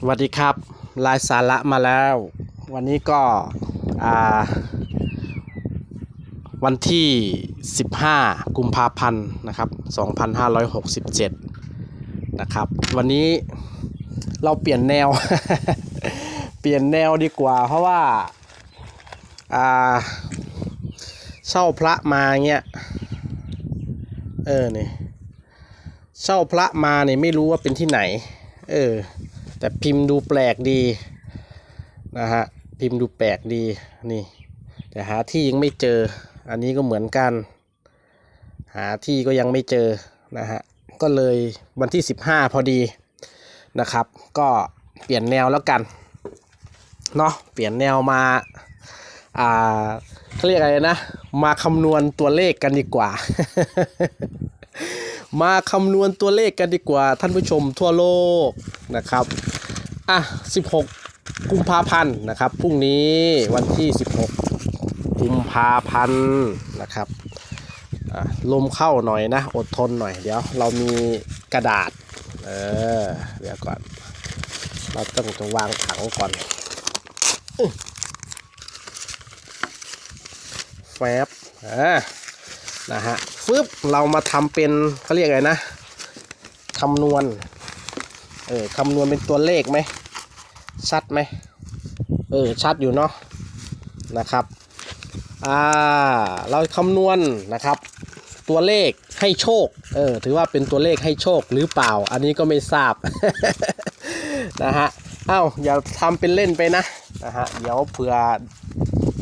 สวัสดีครับลายสาระมาแล้ว วันนี้ก็วันที่ 15 กุมภาพันธ์นะครับ 2567 นะครับ วันนี้เราเปลี่ยนแนว เปลี่ยนแนวดีกว่า เพราะว่าอ่าเช่าพระมาเงี้ย เออเนี่ยเช่าพระมาเนี่ยไม่รู้ว่าเป็นที่ไหน เออ แต่พิมพ์ดูแปลกดีนะฮะพิมพ์ดูแปลกดีนี่ แต่หาที่ยังไม่เจอ อันนี้ก็เหมือนกัน หาที่ก็ยังไม่เจอนะฮะก็เลยวันที่ 15 พอดีนะครับ ก็เปลี่ยนแนวแล้วกันเนาะเปลี่ยนแนวมาอ่าเขาเรียกอะไรนะ มาคำนวณตัวเลขกันดีกว่า มาคำนวณตัวเลขกันดีกว่าท่านผู้ชมทั่วโลกนะครับ อะ 16 กุมภาพันธ์นะครับ พรุ่งนี้วันที่ 16 กุมภาพันธ์นะครับ ลมเข้าหน่อยนะ อดทนหน่อย เดี๋ยวเรามีกระดาษ เออ เดี๋ยวก่อน เราต้องจะวางถังก่อนแฟบอ่า นะฮะฟึบเรามาทำเป็นเขาเรียกไรนะคำนวณเออคำนวณเป็นตัวเลขไหมชัดไหมเออชัดอยู่เนาะนะครับอ่าเราคำนวณนะครับ ตัวเลขให้โชคเออถือว่าเป็นตัวเลขให้โชคหรือเปล่า อันนี้ก็ไม่ทราบนะฮะเอ้าอย่าทำเป็นเล่นไปนะนะฮะเดี๋ยวเผื่อ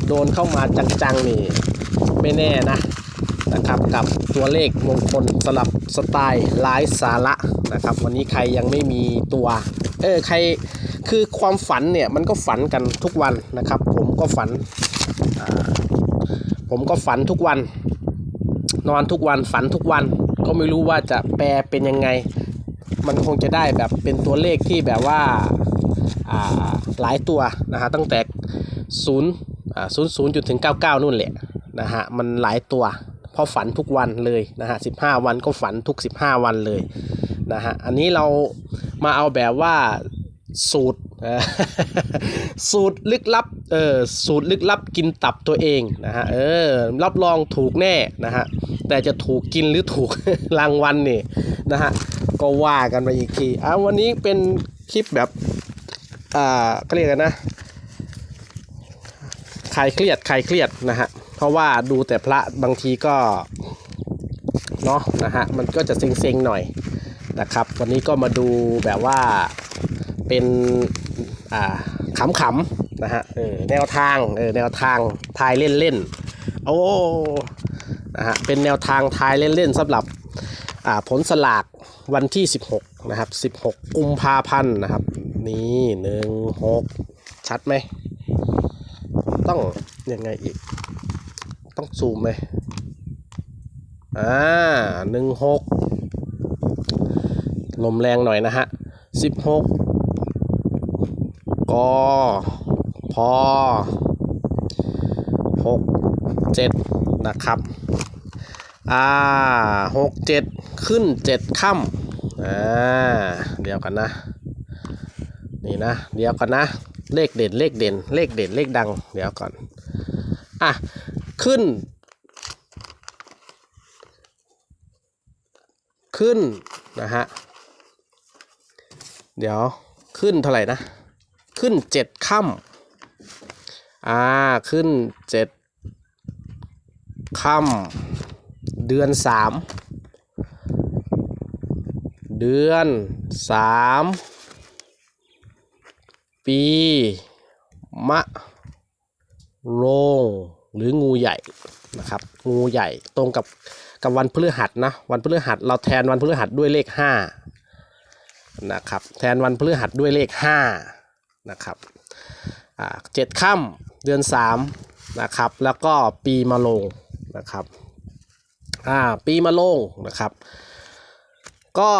โดนเข้ามาจังๆนี่ไม่แน่นะ นะครับกับตัวเลขมงคลสลับสไตล์ไลฟ์สาระนะครับ วันนี้ใครยังไม่มีตัวเออใครคือความฝันเนี่ยมันก็ฝันกันทุกวันนะครับ ผมก็ฝันผมก็ฝันทุกวัน นอนทุกวันฝันทุกวัน ก็ไม่รู้ว่าจะแปลเป็นยังไง มันคงจะได้แบบเป็นตัวเลขที่แบบว่าหลายตัวนะฮะตั้งแต่ศูนย์ศูนย์ศูนย์จุดถึงเก้าเก้านู่นแหละนะฮะมันหลายตัว เพราะฝันทุกวันเลยนะฮะสิบห้าวันก็ฝันทุกสิบห้าวันเลยนะฮะอันนี้เรามาเอาแบบว่าสูตรสูตรลึกลับเออสูตรลึกลับกินตับตัวเองนะฮะเออรับรองถูกแน่นะฮะแต่จะถูกกินหรือถูกรางวัลนี่นะฮะก็ว่ากันไปอีกทีอะวันนี้เป็นคลิปแบบอ่าก็เรียกกันนะ ลายเครียดคลายเครียดนะฮะเพราะว่าดูแต่พระบางทีก็เนาะนะฮะมันก็จะเซ็งๆหน่อยนะครับ วันนี้ก็มาดูแบบว่าเป็นอ่าขำๆนะฮะเออแนวทางเออแนวทางทายเล่นๆโอ้นะฮะเป็นแนวทางทายเล่นๆสำหรับอ่าผลสลากวันที่ 16 นะครับ 16 กุมภาพันธ์นะครับ นี่หนึ่งหกชัดไหม ต้องยังไงอีก ต้องซูมไหมอ่าหนึ่งหกลมแรงหน่อยนะฮะสิบหกกพหกเจ็ดนะครับอ่าหกเจ็ดขึ้นเจ็ดค่ำอ่าเดี๋ยวกันนะ นี่นะ เดี๋ยวกันนะ เลขเด่นเลขเด่น เลขเด่นเลขดัง เดี๋ยวก่อน อะ ขึ้น ขึ้น นะฮะ เดี๋ยวขึ้นเท่าไหร่นะ ขึ้นเจ็ดค่ำอ่า ขึ้นเจ็ดค่ำเดือนสามเดือนสาม ปีมะโรงหรืองูใหญ่นะครับ งูใหญ่ตรงกับกับวันพฤหัสนะวันพฤหัสเราแทนวันพฤหัสด้วยเลขห้านะครับแทนวันพฤหัสด้วยเลขห้านะครับอ่าเจ็ดค่ำเดือนสามนะครับแล้วก็ปีมะโรงนะครับอ่าปีมะโรงนะครับ ก็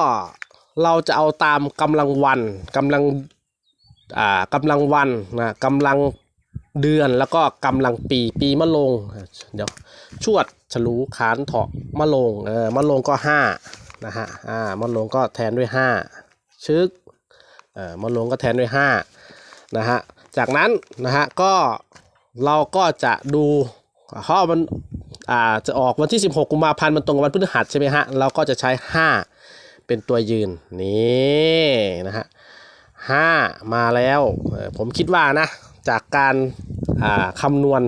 เราจะเอาตามกำลังวันกำลัง กำลังวันนะกำลังเดือนแล้วก็กำลังปีปีมะโรงเดี๋ยวชวดฉลูขานเถาะมะโรงเออมะโรงก็ห้านะฮะอ่ามะโรงก็แทนด้วยห้าชึกเออมาลงก็แทนด้วยห้านะฮะจากนั้นนะฮะก็เราก็จะดูเพราะมันอ่าจะออกวันที่ 16 กุมภาพันธ์มันตรงกับวันพฤหัสใช่ไหมฮะเราก็จะใช้ 5 เป็นตัวยืนนี่นะฮะ ห้ามาแล้ว ผมคิดว่านะ จากการาคำนวณ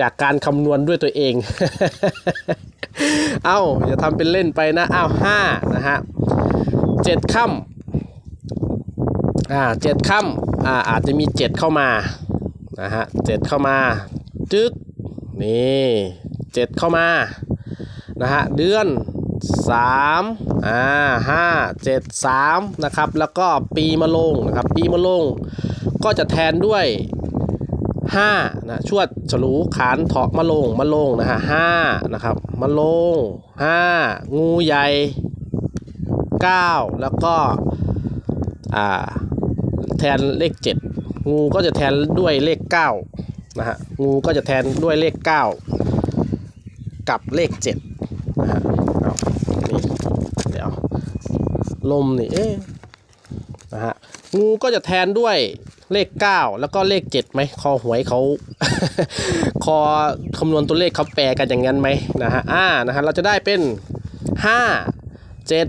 จากการคำนวณด้วยตัวเอง เอ้าอย่าทำเป็นเล่นไปนะอ้าวห้านะฮะเจ็ดค่ำอ่าเจ็ดค่ำอ่าอาจจะมีเจ็ดเข้ามานะฮะเจ็ดเข้ามาจึ๊กนี่เจ็ดเข้ามานะฮะเดือน สามอ่าห้าเจ็ดสามนะครับแล้วก็ปีมะโรงนะครับปีมะโรงก็จะแทนด้วยห้านะชวดฉลูขานเถาะมะโลงมะโลงนะฮะห้านะครับมะโลงห้างูใหญ่เก้าแล้วก็อ่าแทนเลขเจ็ดงูก็จะแทนด้วยเลขเก้านะฮะงูก็จะแทนด้วยเลขเก้ากับเลขเจ็ดนะฮะเอานี่เดี๋ยว ลมนี่เอ๊นะฮะงูก็จะแทนด้วยเลข 9 แล้วก็เลข7ไหมคอหวยเขาคอคำนวณตัวเลขเขาแปลกันอย่างนั้นไหมนะฮะอ่านะฮะเราจะได้เป็น 5 7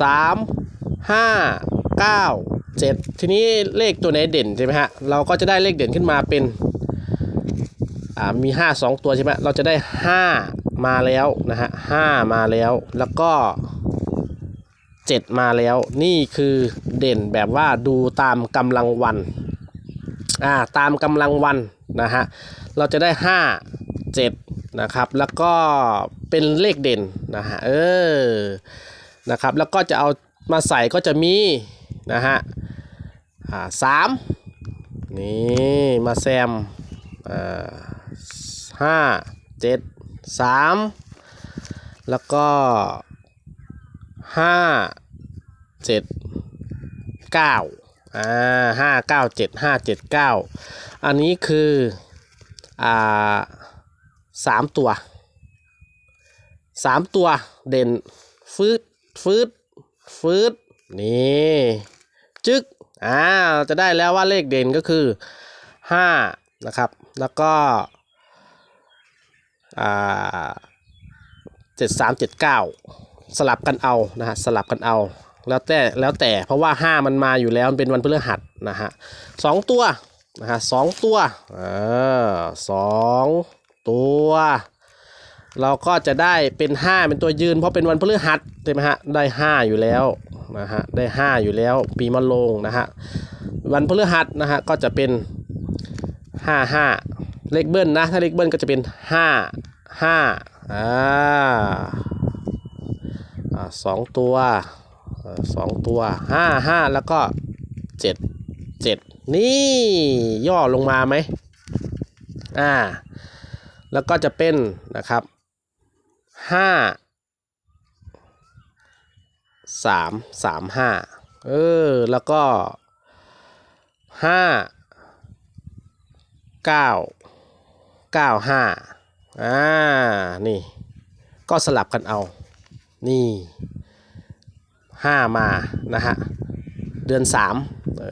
3 5 9 7 ทีนี้เลขตัวไหนเด่นใช่ไหมฮะเราก็จะได้เลขเด่นขึ้นมาเป็นอ่ามี 5 2 ตัวใช่ไหมเราจะได้ 5 มาแล้วนะฮะ5มาแล้วแล้วก็ 7 มาแล้ว นี่คือเด่นแบบว่าดูตามกำลังวันอ่าตามกำลังวันนะฮะเราจะได้ 5 7 นะครับ แล้วก็เป็นเลขเด่นนะฮะเออนะครับแล้วก็จะเอามาใส่ก็จะมีนะฮะอ่าสามนี่มาแซมอ่าห้าเจ็ดสามแล้วก็ ห้าเจ็ดเก้าอ่าห้าเก้าเจ็ดห้าเจ็ดเก้าอันนี้คืออ่าสามตัวสามตัวเด่นฟืดฟืดฟืดนี่จึ๊กอ่าเราจะได้แล้วว่าเลขเด่นก็คือห้านะครับแล้วก็อ่าเจ็ดสามเจ็ดเก้า สลับกันเอานะฮะสลับกันเอา แล้วแต่แล้วแต่เพราะว่าห้ามันมาอยู่แล้วมันเป็นวันพฤหัสนะฮะสองตัวนะฮะสองตัวเออสองตัว เราก็จะได้เป็นห้าเป็นตัวยืน เพราะเป็นวันพฤหัสใช่ไหมฮะได้ห้าอยู่แล้วนะฮะได้ห้าอยู่แล้วปีมะโรงนะฮะวันพฤหัสนะฮะก็จะเป็นห้าห้าเลขเบิ้ลนะถ้าเลขเบิ้ลก็จะเป็นห้าห้าอ่า สองตัวสองตัวห้าห้าแล้วก็เจ็ดเจ็ดนี่ย่อลงมาไหมอ่าแล้วก็จะเป็นนะครับห้าสามสามห้าเออแล้วก็ห้าเก้าเก้าห้าอ่านี่ก็สลับกันเอา นี่ห้ามานะฮะเดือนสาม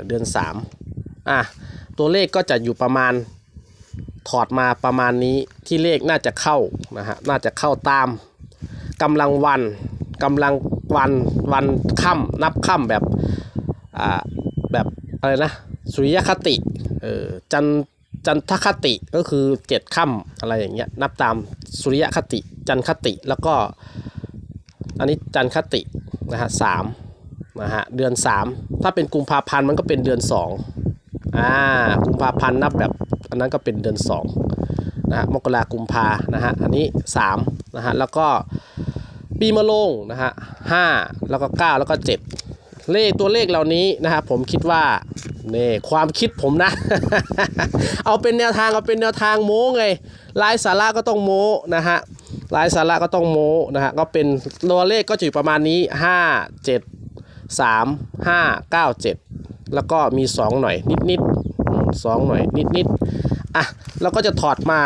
เดือนสามอะตัวเลขก็จะอยู่ประมาณถอดมาประมาณนี้ที่เลขน่าจะเข้านะฮะน่าจะเข้าตามกำลังวันกำลังวันวันค่ำนับค่ำแบบอ่าแบบอะไรนะสุริยคติเออจันจันทคติก็คือเจ็ดค่ำอะไรอย่างเงี้ยนับตามสุริยคติจันคติแล้วก็ อันนี้จันคตินะฮะสามนะฮะเดือนสามถ้าเป็นกุมภาพันธ์มันก็เป็นเดือนสองอ่ากุมภาพันธ์นับแบบอันนั้นก็เป็นเดือนสองนะฮะมกรากุมภานะฮะอันนี้สามนะฮะแล้วก็ปีมะโรงนะฮะห้าแล้วก็เก้าแล้วก็เจ็ดเลขตัวเลขเหล่านี้นะฮะผมคิดว่านี่ความคิดผมนะ เอาเป็นแนวทางเอาเป็นแนวทางโม้ไงลายสาระก็ต้องโม้นะฮะ ลายสาระก็ต้องโม้นะฮะก็เป็นตัวเลขก็จะอยู่ประมาณนี้ 5 7 3 5 9 7 แล้วก็มี 2 หน่อย นิดนิดๆสองหน่อย นิดนิดๆอะแล้วก็จะถอดมา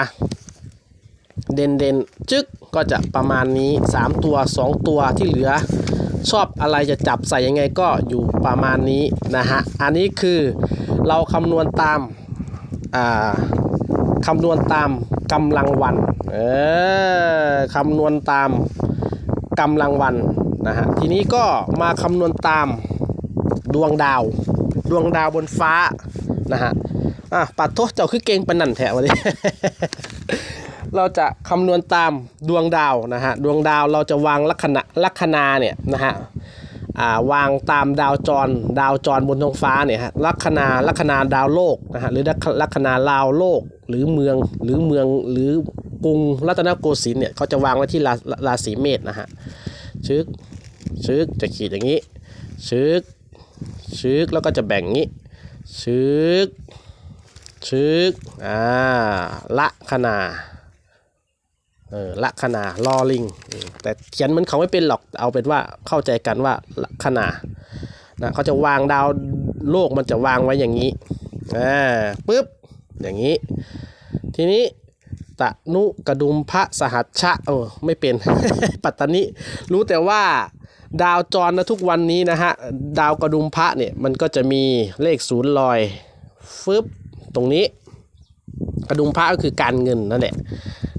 เด่นเด่นๆจึ๊กก็จะประมาณนี้ 3 ตัว 2 ตัวที่เหลือ ชอบอะไรจะจับใส่ยังไงก็อยู่ประมาณนี้นะฮะอันนี้คือเราคำนวณตามอ่าคำนวณตามกำลังวัน เออคำนวณตามกำลังวันนะฮะทีนี้ก็มาคำนวณตามดวงดาว ดวงดาวบนฟ้านะฮะอะปัดโทษเจ้าคือเก่งปนันแถววันนี้เราจะคำนวณตามดวงดาวนะฮะดวงดาวเราจะวางลัคนาลัคนาเนี่ยนะฮะาวางตามดาวจร ดาวจรบนท้องฟ้าเนี่ยฮะลัคนาลัคนาดาวโลกนะฮะหรือลัคนาลาวโลกหรือเมืองหรือเมืองหรือ กรุงรัตนโกสินทร์เนี่ยเขาจะวางไว้ที่ราราศีเมษนะฮะชึกชึกจะขีดอย่างนี้ชึกชึกแล้วก็จะแบ่งงี้ชึกชึกอ่าละคนาเออละคนาลอลิง แต่เขียนเหมันเขาไม่เป็นหรอกเอาเป็นว่าเข้าใจกันว่าละคนานะเขาจะวางดาวโลกมันจะวางไว้อย่างนี้อ่าปึ๊บอย่างนี้ ทีนี้ ตะนุกระดุมพระสหัชชะเออไม่เป็น ปัตตานิรู้แต่ว่าดาวจรนะทุกวันนี้นะฮะ ดาวกระดุมพระเนี่ยมันก็จะมีเลขศูนย์ลอยฟึบตรงนี้ กระดุมพระก็คือการเงินนั่นแหละ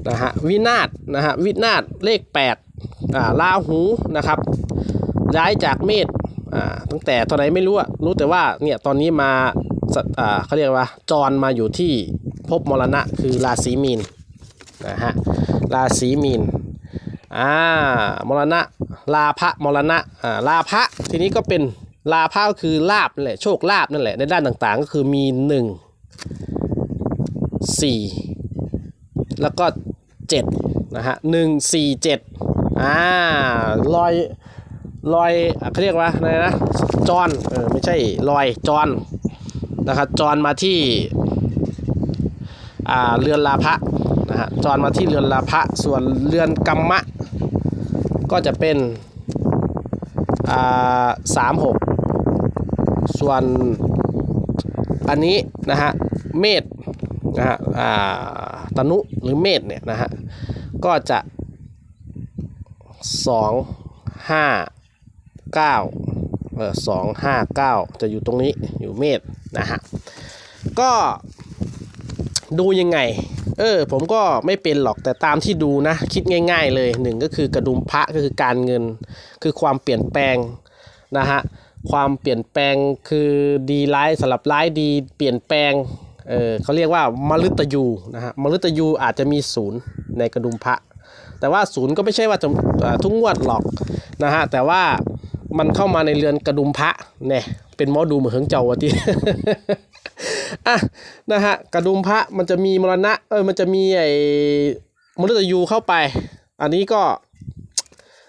นะฮะวินาศนะฮะวินาศเลข8อ่าลาหูนะครับ ย้ายจากเมษอ่าตั้งแต่ตอนไหนไม่รู้อะรู้แต่ว่าเนี่ยตอนนี้มาอ่าเขาเรียกว่าจรมาอยู่ที่ภพมรณะคือราศีมีน นะฮะราศีมีนอ่ามรณะลาภมรณะอ่าลาภทีนี้ก็เป็นลาภก็คือลาบนั่นแหละโชคลาบนั่นแหละในด้านต่างๆ ก็คือมีหนึ่งสี่แล้วก็เจ็ดนะฮะหนึ่งสี่เจ็ดอ่าลอยลอยเขาเรียกว่าอะไรนะจอนเออไม่ใช่ลอยจอนนะครับจอนมาที่อ่าเรือนลาภะ ฮะจอนมาที่เรือนลาภะส่วนเรือนกัมมะ ก็จะเป็นสามหกส่วนอันนี้นะฮะเมษนะฮะตนุหรือเมษเนี่ยนะฮะก็จะสองห้าเก้าเออสองห้าเก้าจะอยู่ตรงนี้อยู่เมษนะฮะก็ดูยังไง เออผมก็ไม่เป็นหรอกแต่ตามที่ดูนะ คิดง่าย ๆ เลยหนึ่งก็คือกระดุมพระก็คือการเงิน คือความเปลี่ยนแปลงนะฮะความเปลี่ยนแปลงคือดีร้ายสลับร้ายดีเปลี่ยนแปลงเออเขาเรียกว่ามฤตยูนะฮะมฤตยูอาจจะมีศูนย์ในกระดุมพระ แต่ว่าศูนย์ก็ไม่ใช่ว่าจะทุกงวดหรอกนะฮะแต่ว่ามันเข้ามาในเรือนกระดุมพระเนี่ยเป็นหมอดูเหมือนเฮงเจ้าวะที่ อะนะฮะกระดุมพระมันจะมีมรณะเออมันจะมีไอ้มฤตยูเข้าไป อันนี้ก็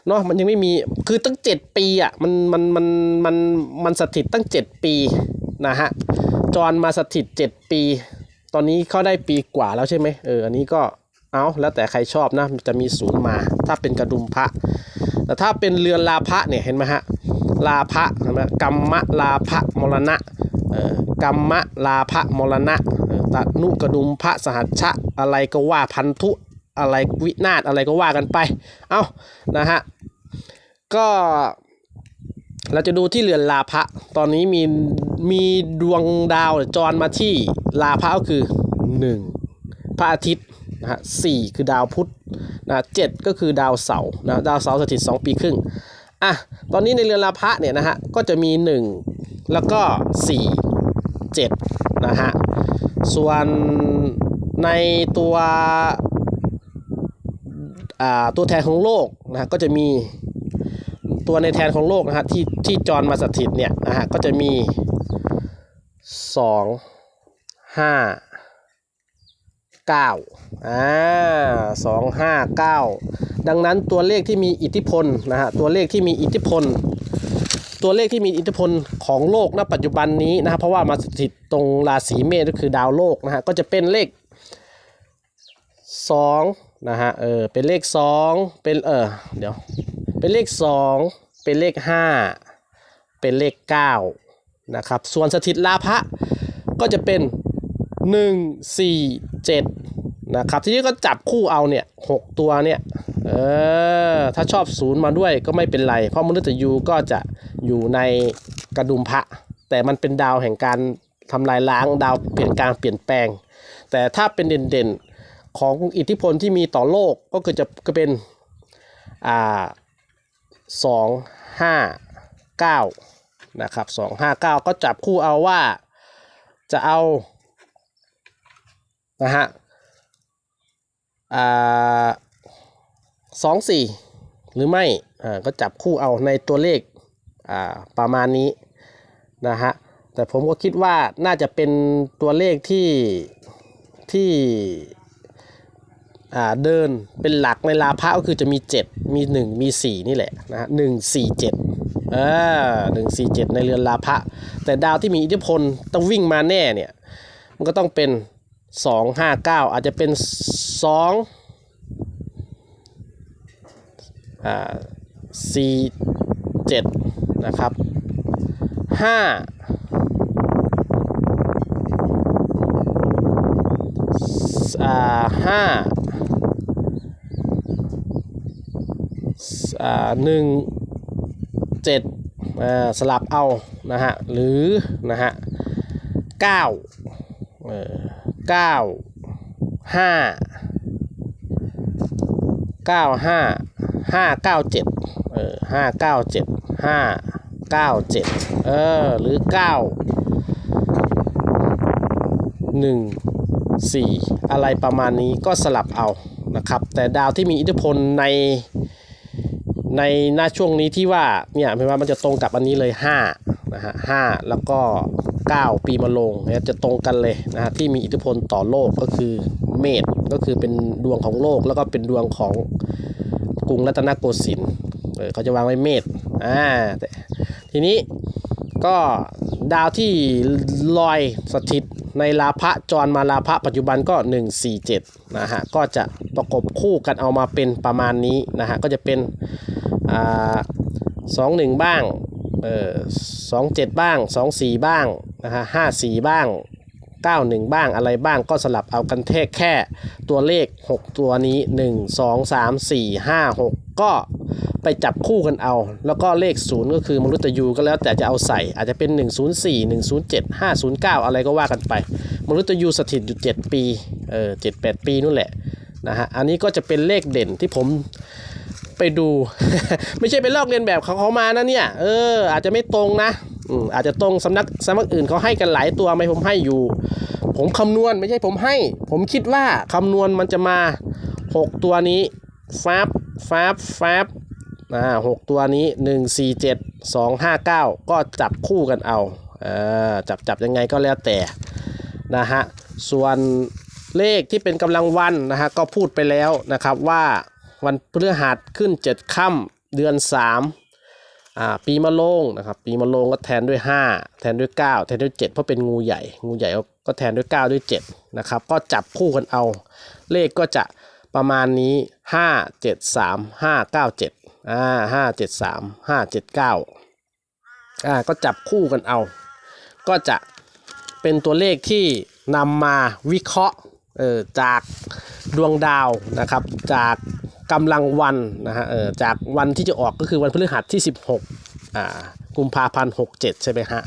เนาะมันยังไม่มีคือตั้งเจ็ดปีอะมันมันมันมันมันสถิตตั้งเจ็ดปีนะฮะจรมาสถิตเจ็ดปี ตอนนี้เขาได้ปีกว่าแล้วใช่ไหมเอออันนี้ก็เอาแล้วแต่ใครชอบนะจะมีศูนย์มา ถ้าเป็นกระดุมพระ แต่ถ้าเป็นเรือนลาภะเนี่ยเห็นไหมฮะลาภะเห็นไหมกรรมะลาภะมรณะ กรรมะลาภะมรณะเออตนุกระดุมพระสหัชชะอะไรก็ว่าพันธุอะไรวินาศอะไรก็ว่ากันไป เอานะฮะ ก็เราจะดูที่เรือนลาภะตอนนี้มีมีดวงดาวจรมาที่ลาภะก็คือ 1 พระอาทิตย์นะฮะสี่คือดาวพุธนะเจ็ดก็คือดาวเสาร์นะดาวเสาร์สถิต 2 ปีครึ่งอะตอนนี้ในเรือนลาภะเนี่ยนะฮะก็จะมี 1 แล้วก็ 4 7นะฮะ ส่วนในตัวตัวแทนของโลกนะฮะก็จะมีตัวในแทนของโลกนะฮะที่ที่จรมาสถิตเนี่ยนะฮะก็จะมีสองห้าเก้าอ่าสองห้าเก้าดังนั้นตัวเลขที่มีอิทธิพลนะฮะตัวเลขที่มีอิทธิพล ตัวเลขที่มีอิทธิพลของโลกณปัจจุบันนี้นะฮะเพราะว่ามาสถิตตรงราศีเมษก็คือดาวโลกนะฮะก็จะเป็นเลขสองนะฮะเออเป็นเลขสองเป็นเออเดี๋ยวเป็นเลข 2 เป็นเลข 5 เป็นเลข9นะครับส่วนสถิตลาภะก็จะเป็น 1 4 7นะครับทีนี้ก็จับคู่เอาเนี่ย6ตัวเนี่ย เอออถ้าชอบศูนย์มาด้วยก็ไม่เป็นไร เพราะมนุษย์ยูก็จะอยู่ในกระดุมพระ แต่มันเป็นดาวแห่งการทำลายล้างดาวเปลี่ยนการเปลี่ยนแปลง แต่ถ้าเป็นเด่นๆของอิทธิพลที่มีต่อโลกก็คือจะก็เป็นอ่าสองห้าเก้านะครับสองห้าเก้าก็จับคู่เอาว่าจะเอานะฮะอ่า สองสี่หรือไม่อ่าก็จับคู่เอาในตัวเลขอ่าประมาณนี้นะฮะแต่ผมก็คิดว่าน่าจะเป็นตัวเลขที่ที่เดินเป็นหลักในลาภะก็คือจะมี 7 มี 1 มี 4 นี่แหละนะฮะหนึ่งสี่เจ็ดอ่าหนึ่งสี่เจ็ดในเรือนลาภะแต่ดาวที่มีอิทธิพลต้องวิ่งมาแน่เนี่ย มันก็ต้องเป็น 2 5 9 อาจจะเป็น 2 อ่าสี่เจ็ดนะครับห้าอ่าห้าอ่าหนึ่งเจ็ดอ่าสลับเอานะฮะหรือนะฮะเก้าเออเก้าห้าเก้าห้า ห้าเก้าเจ็ดเออห้าเก้าเจ็ดห้าเก้าเจ็ดเออหรือเก้าหนึ่งสี่อะไรประมาณนี้ก็สลับเอานะครับ แต่ดาวที่มีอิทธิพลในในหน้าช่วงนี้ที่ว่าเนี่ยไม่ว่ามันจะตรงกับอันนี้เลย5นะฮะห้าแล้วก็ 9 ปีมะโรงเนี่ยจะตรงกันเลยนะฮะที่มีอิทธิพลต่อโลกก็คือเมษก็คือเป็นดวงของโลกแล้วก็เป็นดวงของ กรุงรัตนโกสินทร์เออเขาจะวางไว้เมษอ่าทีนี้ก็ดาวที่ลอยสถิตในลาภะจรมาลาภะปัจจุบันก็ 147นะฮะก็จะประกบคู่กันเอามาเป็นประมาณนี้นะฮะก็จะเป็นอ่าสองหนึ่งบ้างเออสองเจ็ดบ้างสองสี่บ้างนะฮะห้าสี่บ้าง เก้าหนึ่งบ้างอะไรบ้างก็สลับเอากันแค่แค่ตัวเลข 6 ตัวนี้ 1 2 3 4 5 6 ก็ไปจับคู่กันเอา แล้วก็เลข 0 ก็คือมนุษย์ยูก็แล้วแต่จะเอาใส่อาจจะเป็น 104 107 509 อะไรก็ว่ากันไป มนุษย์ยูสถิตอยู่ 7 ปีเออ7 8 ปีนู่นแหละนะฮะอันนี้ก็จะเป็นเลขเด่นที่ผมไปดู ไม่ใช่ไปลอกเรียนแบบเขาเขามานะเนี่ยเอออาจจะไม่ตรงนะ อืมอาจจะตรงสำนักสำนักอื่นเขาให้กันหลายตัวไหมผมให้อยู่ ผมคำนวณไม่ใช่ผมให้ ผมคิดว่าคำนวณมันจะมา 6 ตัวนี้ฟาบฟาบฟาบอ่าหกตัวนี้ 1 4 7 2 5 9 ก็จับคู่กันเอาเออจับจับยังไงก็แล้วแต่นะฮะส่วนเลขที่เป็นกำลังวันนะฮะก็พูดไปแล้วนะครับว่าวันพฤหัสขึ้น 7 ค่ำเดือน 3 อ่าปีมะโรงนะครับ ปีมะโรงก็แทนด้วย 5 แทนด้วย 9 แทนด้วย 7 เพราะเป็นงูใหญ่ งูใหญ่ก็แทนด้วย 9 ด้วย 7 นะครับ ก็จับคู่กันเอา เลขก็จะประมาณนี้ 5 7 3 5 9 7อ่า5 7 3 5 7 9อ่าก็จับคู่กันเอา ก็จะเป็นตัวเลขที่นำมาวิเคราะห์เออจากดวงดาวนะครับ จาก กำลังวันนะฮะเออจากวันที่จะออกก็คือวันพฤหัสที่ 16อ่ากุมภาพันธ์67 ใช่ไหมฮะ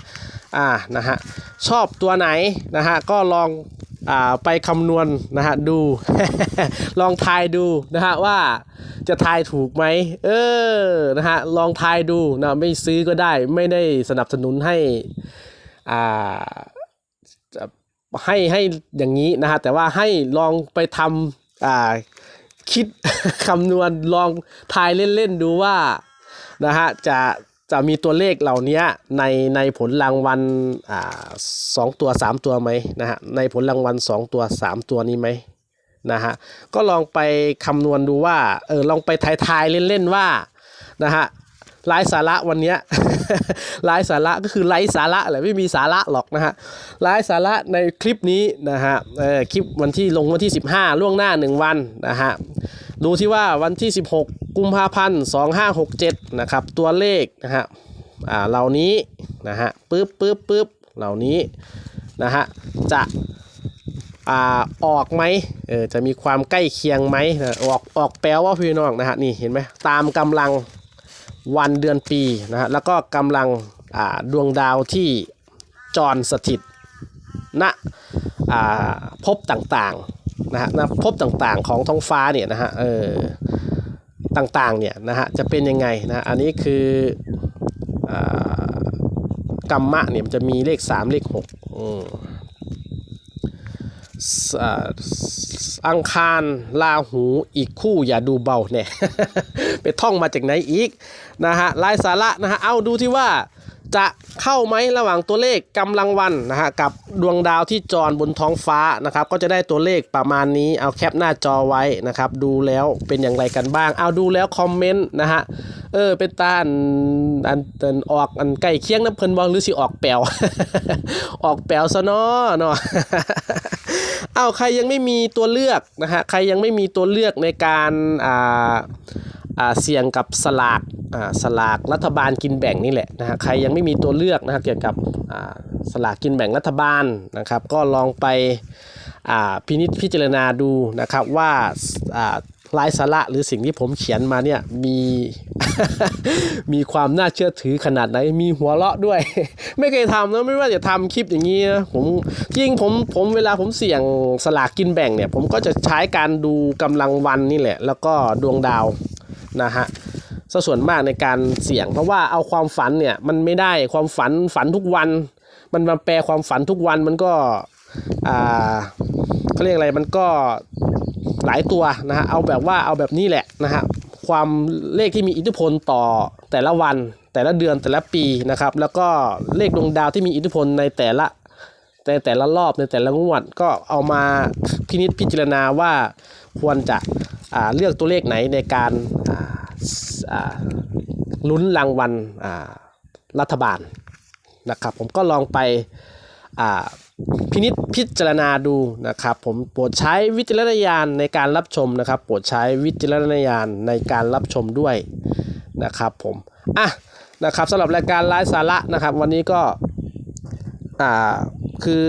อ่านะฮะชอบตัวไหนนะฮะก็ลองอ่าไปคำนวณนะฮะดู ลองทายดูนะฮะว่าจะทายถูกไหมเออนะฮะลองทายดูนะไม่ซื้อก็ได้ไม่ได้สนับสนุนให้อ่าให้ให้อย่างนี้นะฮะแต่ว่าให้ลองไปทำอ่า คิดคำนวณลองทายเล่นๆดูว่านะฮะจะจะมีตัวเลขเหล่านี้ในในผลรางวัลอ่าสองตัวสามตัวไหมนะฮะในผลรางวัลสองตัวสามตัวนี้ไหมนะฮะก็ลองไปคำนวณดูว่าเออลองไปทายทายเล่นๆว่านะฮะ ไร้สาระวันนี้ยไร้สาระก็คือไร้สาระแหละไม่มีสาระหรอกนะฮะไร้สาระในคลิปนี้นะฮะคลิปวันที่ลงวันที่ 15 ล่วงหน้า 1 วันนะฮะดูที่ว่าวันที่ 16 กุมภาพันธ์ 2567 นะครับ ตัวเลขนะฮะอ่าเหล่านี้นะฮะปึ๊บปึ๊บปึ๊บเหล่านี้นะฮะจะอ่าออกไหมเออจะมีความใกล้เคียงไหมนะออกออกแปลว่าพี่น้องนะฮะนี่เห็นไหมตามกำลัง วันเดือนปีนะฮะแล้วก็กำลังดวงดาวที่จรสถิตณอ่าภพต่างๆนะฮะณภพต่างๆของท้องฟ้าเนี่ยนะฮะเออต่างๆเนี่ยนะฮะจะเป็นยังไงนะอันนี้คืออกรรมะเนี่ยมันจะมีเลข 3 เลข6อืม อังคารลาหูอีกคู่อย่าดูเบาเนี่ยไปท่องมาจากไหนอีกนะฮะลายสาระนะฮะเอาดูที่ว่า จะเข้าไหมระหว่างตัวเลขกำลังวันนะฮะกับดวงดาวที่จรบนท้องฟ้านะครับก็จะได้ตัวเลขประมาณนี้เอาแคปหน้าจอไว้นะครับดูแล้วเป็นอย่างไรกันบ้าง เอาดูแล้วคอมเมนต์นะฮะเออเป็นตาอันอันอันออกอันใกล้เคียงน้ำเพลินบอลหรือสิออกแปลวออกแปลวซะเนาะเนาะเอาใครยังไม่มีตัวเลือกนะฮะใครยังไม่มีตัวเลือกในการอ่า เสี่ยงกับสลากสลากรัฐบาลกินแบ่งนี่แหละนะฮะใครยังไม่มีตัวเลือกนะฮะเกี่ยวกับสลากกินแบ่งรัฐบาลนะครับ ก็ลองไปพินิจพิจารณาดูนะครับว่าอ่ารายสาระหรือสิ่งที่ผมเขียนมาเนี่ยมี มีความน่าเชื่อถือขนาดไหน มีหัวเราะด้วย ไม่เคยทำนะไม่ว่าจะทำคลิปอย่างนี้นะผมจริงผมผมเวลาผมเสี่ยงสลากกินแบ่งเนี่ย ผมก็จะใช้การดูกำลังวันนี่แหละ แล้วก็ดวงดาว นะฮะซะส่วนมากในการเสี่ยง เพราะว่าเอาความฝันเนี่ยมันไม่ได้ความฝันฝันทุกวัน มันมาแปลความฝันทุกวันมันก็อ่าเขาเรียกอะไรมันก็หลายตัวนะฮะเอาแบบว่าเอาแบบนี้แหละนะฮะความเลขที่มีอิทธิพลต่อแต่ละวัน แต่ละเดือนแต่ละปีนะครับ แล้วก็เลขดวงดาวที่มีอิทธิพลในแต่ละในแต่ละรอบในแต่ละงวดก็เอามาพินิจพิจารณาว่าควรจะ เลือกตัวเลขไหนในการลุ้นรางวัลรัฐบาลนะครับ ผมก็ลองไปพินิจพิจารณาดูนะครับ ผมโปรดใช้วิจารณญาณในการรับชมนะครับ โปรดใช้วิจารณญาณในการรับชมด้วยนะครับ ผมอะนะครับสำหรับรายการไลฟ์สาระนะครับ วันนี้ก็อ่าคือ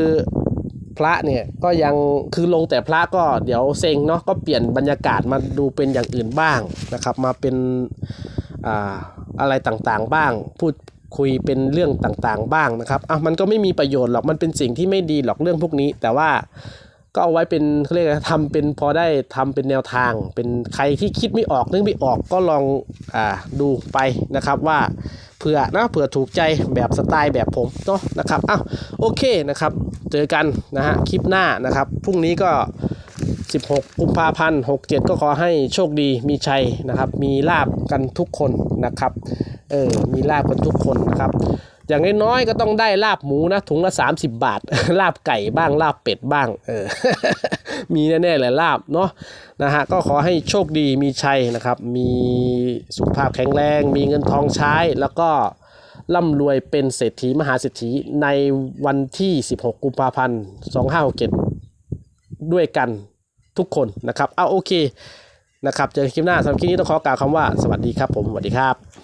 พระเนี่ยก็ยังคือลงแต่พระก็เดี๋ยวเซ็งเนาะก็เปลี่ยนบรรยากาศมาดูเป็นอย่างอื่นบ้างนะครับ มาเป็นอ่าอะไรต่างๆบ้าง พูดคุยเป็นเรื่องต่างๆบ้างนะครับอะมันก็ไม่มีประโยชน์หรอกมันเป็นสิ่งที่ไม่ดีหรอกเรื่องพวกนี้ แต่ว่า ก็เอาไว้เป็นเขาเรียกอะไรทำเป็นพอได้ทำเป็นแนวทาง เป็นใครที่คิดไม่ออกนึกไม่ออกก็ลองอ่าดูไปนะครับว่าเผื่อนะเผื่อถูกใจแบบสไตล์แบบผมเนาะนะครับอ้าวโอเคนะครับ เจอกันนะฮะคลิปหน้านะครับพรุ่งนี้ก็ 16 กุมภาพันธ์67 ก็ขอให้โชคดีมีชัยนะครับ มีลาบกันทุกคนนะครับเออมีลาบกันทุกคนนะครับ อย่างน้อยๆก็ต้องได้ลาบหมูนะถุงละ 30 บาท ลาบไก่บ้างลาบเป็ดบ้างเออมีแน่ๆแหละลาบเนาะนะฮะก็ขอให้โชคดีมีชัยนะครับ มีสุขภาพแข็งแรง มีเงินทองใช้แล้วก็ร่ำรวยเป็นเศรษฐีมหาเศรษฐีในวันที่ 16 กุมภาพันธ์ 2567 ด้วยกันทุกคนนะครับ เอาโอเคนะครับ เจอกันคลิปหน้าสำหรับคลิปนี้ต้องขอกล่าวคำว่าสวัสดีครับผม สวัสดีครับ